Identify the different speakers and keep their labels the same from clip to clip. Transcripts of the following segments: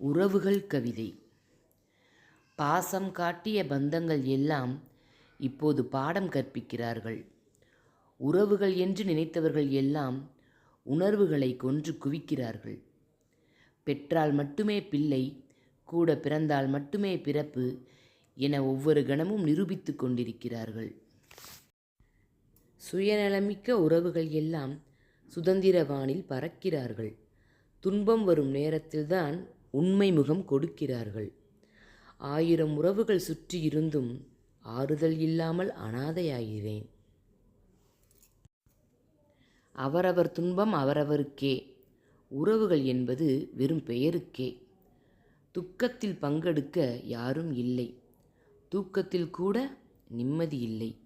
Speaker 1: உறவுகள் கவிதை. பாசம் காட்டிய பந்தங்கள் எல்லாம் இப்போது பாடம் கற்பிக்கிறார்கள். உறவுகள் என்று நினைத்தவர்கள் எல்லாம் உணர்வுகளை கொன்று குவிக்கிறார்கள். பெற்றால் மட்டுமே பிள்ளை கூட பிறந்தால் மட்டுமே பிறப்பு என ஒவ்வொரு கணமும் நிரூபித்து கொண்டிருக்கிறார்கள். சுயநலமிக்க உறவுகள் எல்லாம் சுதந்திரவானில் பறக்கிறார்கள். துன்பம் வரும் நேரத்தில்தான் உண்மை முகம் கொடுக்கிறார்கள். ஆயிரம் உறவுகள் சுற்றி இருந்தும் ஆறுதல் இல்லாமல் அனாதையாகிறேன். அவரவர் துன்பம் அவரவருக்கே. உறவுகள் என்பது வெறும் பெயருக்கே. துக்கத்தில் பங்கெடுக்க யாரும் இல்லை. தூக்கத்தில் கூட நிம்மதி இல்லை.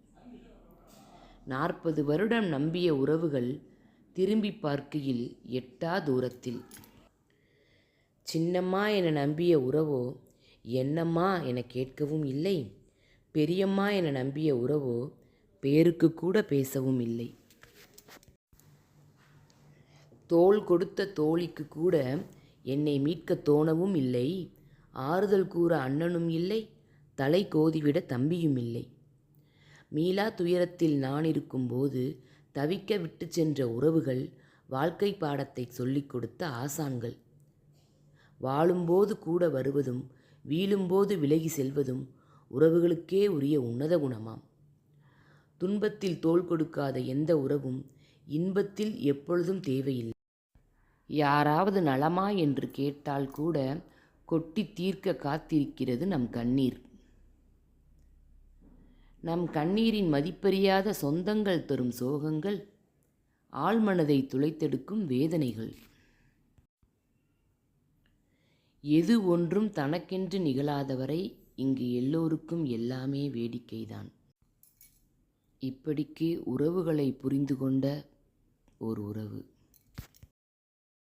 Speaker 1: நாற்பது வருடம் நம்பிய உறவுகள் திரும்பி பார்க்கையில் எட்டா தூரத்தில். சின்னம்மா என நம்பிய உறவோ? என்னம்மா என கேட்கவும் இல்லை? பெரியம்மா என நம்பிய உறவோ? பேருக்கு கூட பேசவும் இல்லை. தோள் கொடுத்த தோழிக்கு கூட என்னை மீட்க தோணவும் இல்லை. ஆறுதல் கூற அண்ணனும் இல்லை. தலை கோதிவிட தம்பியும் இல்லை. மீளா துயரத்தில் நான் இருக்கும்போது தவிக்க விட்டு சென்ற உறவுகள் வாழ்க்கை பாடத்தை சொல்லிக் கொடுத்த ஆசான்கள். வாழும்போது கூட வருவதும் வீழும்போது விலகி செல்வதும் உறவுகளுக்கே உரிய உன்னத குணமாம். துன்பத்தில் தோள் கொடுக்காத எந்த உறவும் இன்பத்தில் எப்பொழுதும் தேவையில்லை. யாராவது நலமா என்று கேட்டால் கூட கொட்டி தீர்க்க காத்திருக்கிறது நம் கண்ணீர். நம் கண்ணீரின் மதிப்பறியாத சொந்தங்கள் தரும் சோகங்கள் ஆழ்மனதை துளைத்தெடுக்கும் வேதனைகள். எது ஒன்றும் தனக்கென்று நிகழாதவரை இங்கு எல்லோருக்கும் எல்லாமே வேடிக்கைதான். இப்படிக்கு உறவுகளை புரிந்து கொண்ட ஒரு உறவு.